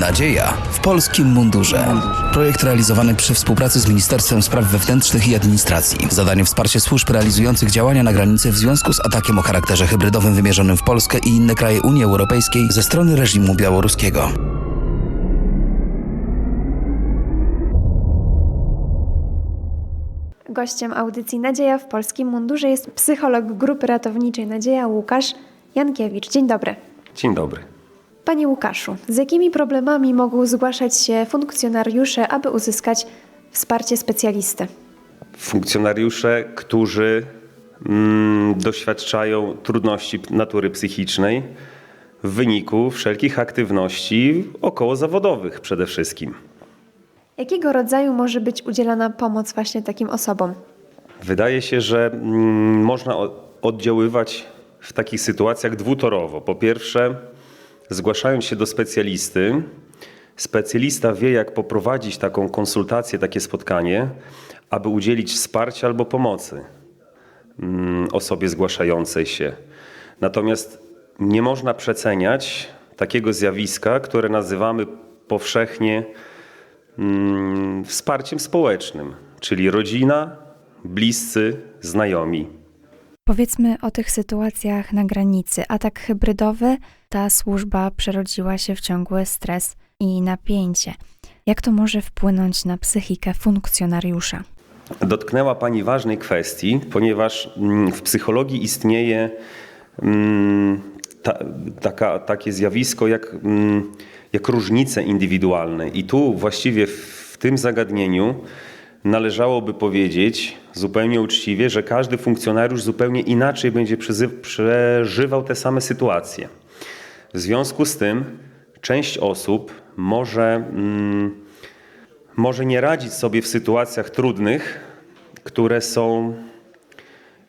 Nadzieja w polskim mundurze. Projekt realizowany przy współpracy z Ministerstwem Spraw Wewnętrznych i Administracji. Zadanie wsparcie służb realizujących działania na granicy w związku z atakiem o charakterze hybrydowym wymierzonym w Polskę i inne kraje Unii Europejskiej ze strony reżimu białoruskiego. Gościem audycji Nadzieja w polskim mundurze jest psycholog grupy ratowniczej Nadzieja Łukasz Jankiewicz. Dzień dobry. Dzień dobry. Panie Łukaszu, z jakimi problemami mogą zgłaszać się funkcjonariusze, aby uzyskać wsparcie specjalisty? Funkcjonariusze, którzy mm, doświadczają trudności natury psychicznej w wyniku wszelkich aktywności okołozawodowych przede wszystkim. Jakiego rodzaju może być udzielana pomoc właśnie takim osobom? Wydaje się, że mm, można oddziaływać w takich sytuacjach dwutorowo. Po pierwsze, zgłaszając się do specjalisty, specjalista wie, jak poprowadzić taką konsultację, takie spotkanie, aby udzielić wsparcia albo pomocy mm, osobie zgłaszającej się. Natomiast nie można przeceniać takiego zjawiska, które nazywamy powszechnie mm, wsparciem społecznym, czyli rodzina, bliscy, znajomi. Powiedzmy o tych sytuacjach na granicy. Atak hybrydowy, ta służba przerodziła się w ciągły stres i napięcie. Jak to może wpłynąć na psychikę funkcjonariusza? Dotknęła Pani ważnej kwestii, ponieważ mm, w psychologii istnieje mm, ta, taka, takie zjawisko jak, mm, jak różnice indywidualne. I tu właściwie w, w tym zagadnieniu należałoby powiedzieć zupełnie uczciwie, że każdy funkcjonariusz zupełnie inaczej będzie przeżywał te same sytuacje. W związku z tym część osób może. Mm, może nie radzić sobie w sytuacjach trudnych, które są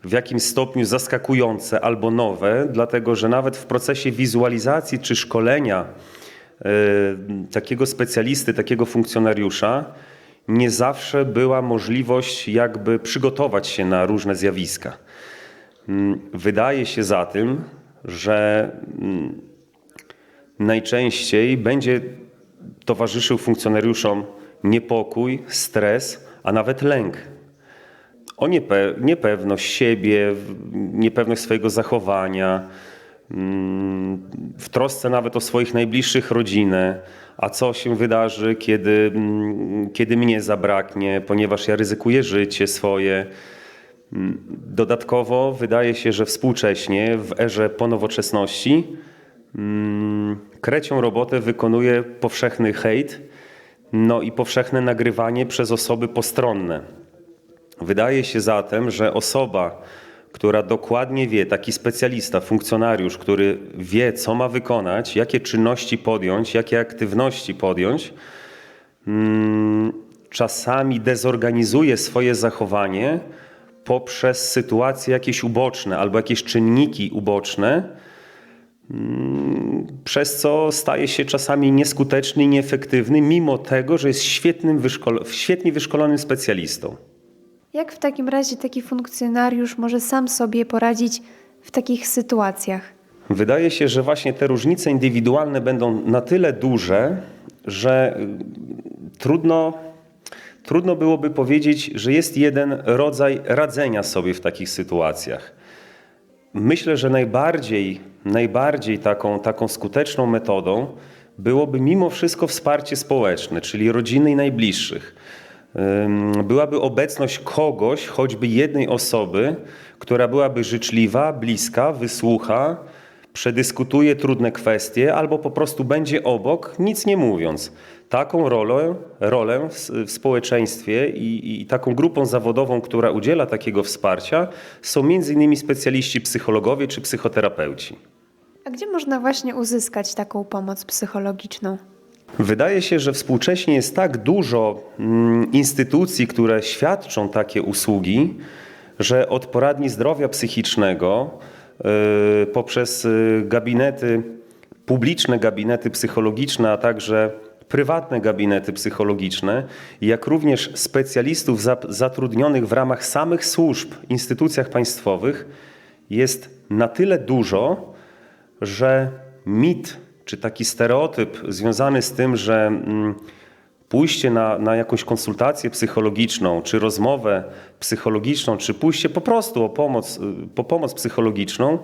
w jakimś stopniu zaskakujące albo nowe, dlatego że nawet w procesie wizualizacji czy szkolenia e, takiego specjalisty, takiego funkcjonariusza, nie zawsze była możliwość jakby przygotować się na różne zjawiska. Mm, Wydaje się zatem, że mm, najczęściej będzie towarzyszył funkcjonariuszom niepokój, stres, a nawet lęk. O niepe- niepewność siebie, niepewność swojego zachowania, w trosce nawet o swoich najbliższych rodzinę, a co się wydarzy, kiedy, mm, kiedy mnie zabraknie, ponieważ ja ryzykuję życie swoje. Mm, Dodatkowo wydaje się, że współcześnie w erze ponowoczesności mm, krecią robotę wykonuje powszechny hejt, no i powszechne nagrywanie przez osoby postronne. Wydaje się zatem, że osoba, która dokładnie wie, taki specjalista, funkcjonariusz, który wie, co ma wykonać, jakie czynności podjąć, jakie aktywności podjąć, mm, czasami dezorganizuje swoje zachowanie poprzez sytuacje jakieś uboczne albo jakieś czynniki uboczne, przez co staje się czasami nieskuteczny i nieefektywny, mimo tego, że jest świetnym wyszkol- świetnie wyszkolonym specjalistą. Jak w takim razie taki funkcjonariusz może sam sobie poradzić w takich sytuacjach? Wydaje się, że właśnie te różnice indywidualne będą na tyle duże, że y, trudno, trudno byłoby powiedzieć, że jest jeden rodzaj radzenia sobie w takich sytuacjach. Myślę, że najbardziej, najbardziej taką, taką skuteczną metodą byłoby mimo wszystko wsparcie społeczne, czyli rodziny i najbliższych. Byłaby obecność kogoś, choćby jednej osoby, która byłaby życzliwa, bliska, wysłucha, przedyskutuje trudne kwestie albo po prostu będzie obok, nic nie mówiąc. Taką rolę, rolę w, w społeczeństwie i, i taką grupą zawodową, która udziela takiego wsparcia, są m.in. specjaliści psychologowie czy psychoterapeuci. A gdzie można właśnie uzyskać taką pomoc psychologiczną? Wydaje się, że współcześnie jest tak dużo mm, instytucji, które świadczą takie usługi, że od poradni zdrowia psychicznego y, poprzez y, gabinety, publiczne gabinety psychologiczne, a także prywatne gabinety psychologiczne, jak również specjalistów za- zatrudnionych w ramach samych służb, instytucjach państwowych jest na tyle dużo, że mit czy taki stereotyp związany z tym, że mm, pójście na, na jakąś konsultację psychologiczną, czy rozmowę psychologiczną, czy pójście po prostu o pomoc, po pomoc psychologiczną,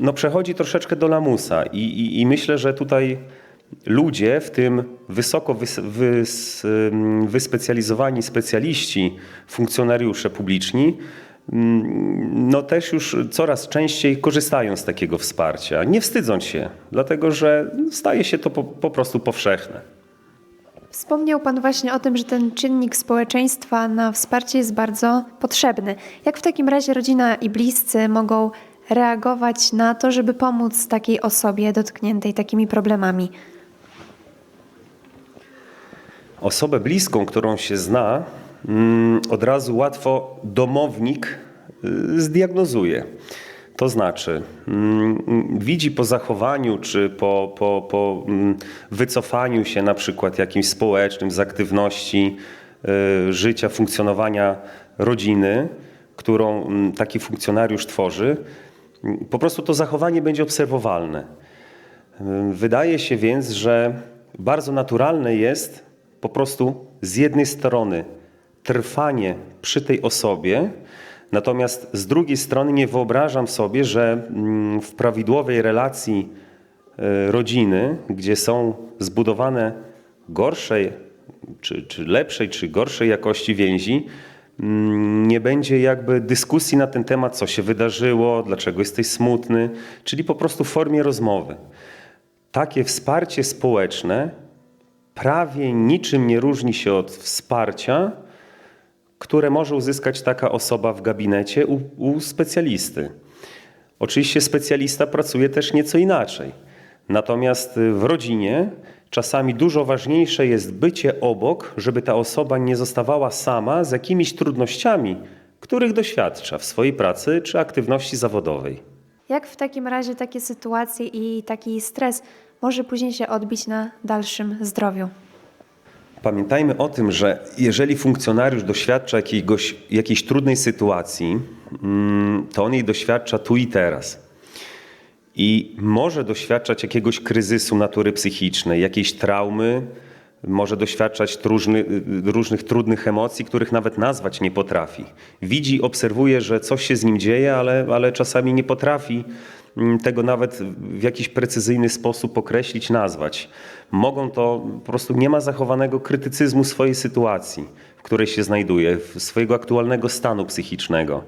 no przechodzi troszeczkę do lamusa. I, i, i myślę, że tutaj ludzie, w tym wysoko wys, wys, wyspecjalizowani specjaliści, funkcjonariusze publiczni, no też już coraz częściej korzystają z takiego wsparcia, nie wstydząc się, dlatego że staje się to po, po prostu powszechne. Wspomniał Pan właśnie o tym, że ten czynnik społeczeństwa na wsparcie jest bardzo potrzebny. Jak w takim razie rodzina i bliscy mogą reagować na to, żeby pomóc takiej osobie dotkniętej takimi problemami? Osobę bliską, którą się zna, mm, od razu łatwo domownik y, zdiagnozuje. To znaczy, mm, mm, widzi po zachowaniu czy po, po, po mm, wycofaniu się na przykład jakimś społecznym z aktywności y, życia, funkcjonowania rodziny, którą mm, taki funkcjonariusz tworzy, mm, po prostu to zachowanie będzie obserwowalne. Wydaje się więc, że bardzo naturalne jest po prostu z jednej strony trwanie przy tej osobie, natomiast z drugiej strony nie wyobrażam sobie, że mm, w prawidłowej relacji e, rodziny, gdzie są zbudowane gorszej, czy, czy lepszej, czy gorszej jakości więzi, mm, nie będzie jakby dyskusji na ten temat, co się wydarzyło, dlaczego jesteś smutny, czyli po prostu w formie rozmowy. Takie wsparcie społeczne prawie niczym nie różni się od wsparcia, które może uzyskać taka osoba w gabinecie u, u specjalisty. Oczywiście specjalista pracuje też nieco inaczej. Natomiast w rodzinie czasami dużo ważniejsze jest bycie obok, żeby ta osoba nie zostawała sama z jakimiś trudnościami, których doświadcza w swojej pracy czy aktywności zawodowej. Jak w takim razie takie sytuacje i taki stres może później się odbić na dalszym zdrowiu? Pamiętajmy o tym, że jeżeli funkcjonariusz doświadcza jakiegoś, jakiejś trudnej sytuacji, mm, to on jej doświadcza tu i teraz. I może doświadczać jakiegoś kryzysu natury psychicznej, jakiejś traumy, może doświadczać różny, różnych trudnych emocji, których nawet nazwać nie potrafi. Widzi, obserwuje, że coś się z nim dzieje, ale, ale czasami nie potrafi tego nawet w jakiś precyzyjny sposób określić, nazwać. Mogą to, po prostu nie ma zachowanego krytycyzmu swojej sytuacji, w której się znajduje, swojego aktualnego stanu psychicznego.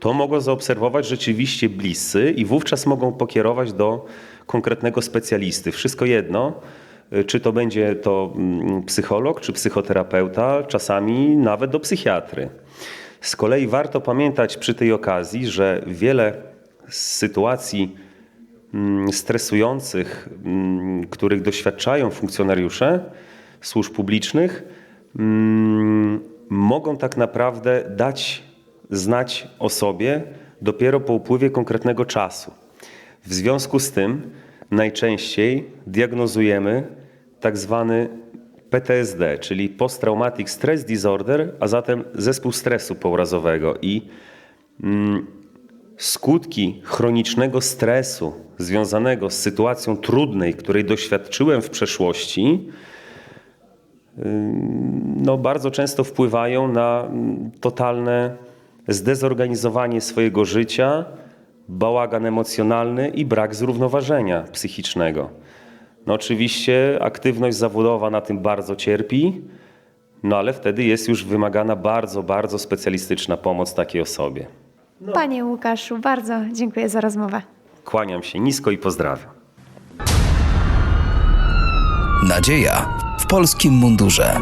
To mogą zaobserwować rzeczywiście bliscy i wówczas mogą pokierować do konkretnego specjalisty. Wszystko jedno, czy to będzie to mm, psycholog, czy psychoterapeuta, czasami nawet do psychiatry. Z kolei warto pamiętać przy tej okazji, że wiele sytuacji mm, stresujących, mm, których doświadczają funkcjonariusze służb publicznych, mogą tak naprawdę dać znać o sobie dopiero po upływie konkretnego czasu. W związku z tym najczęściej diagnozujemy tak zwany PTSD, czyli Post-Traumatic Stress Disorder, a zatem zespół stresu pourazowego i mm, skutki chronicznego stresu związanego z sytuacją trudnej, której doświadczyłem w przeszłości, no, bardzo często wpływają na mm, totalne zdezorganizowanie swojego życia, bałagan emocjonalny i brak zrównoważenia psychicznego. No oczywiście aktywność zawodowa na tym bardzo cierpi, no ale wtedy jest już wymagana bardzo, bardzo specjalistyczna pomoc takiej osobie. Panie Łukaszu, bardzo dziękuję za rozmowę. Kłaniam się nisko i pozdrawiam. Nadzieja w polskim mundurze.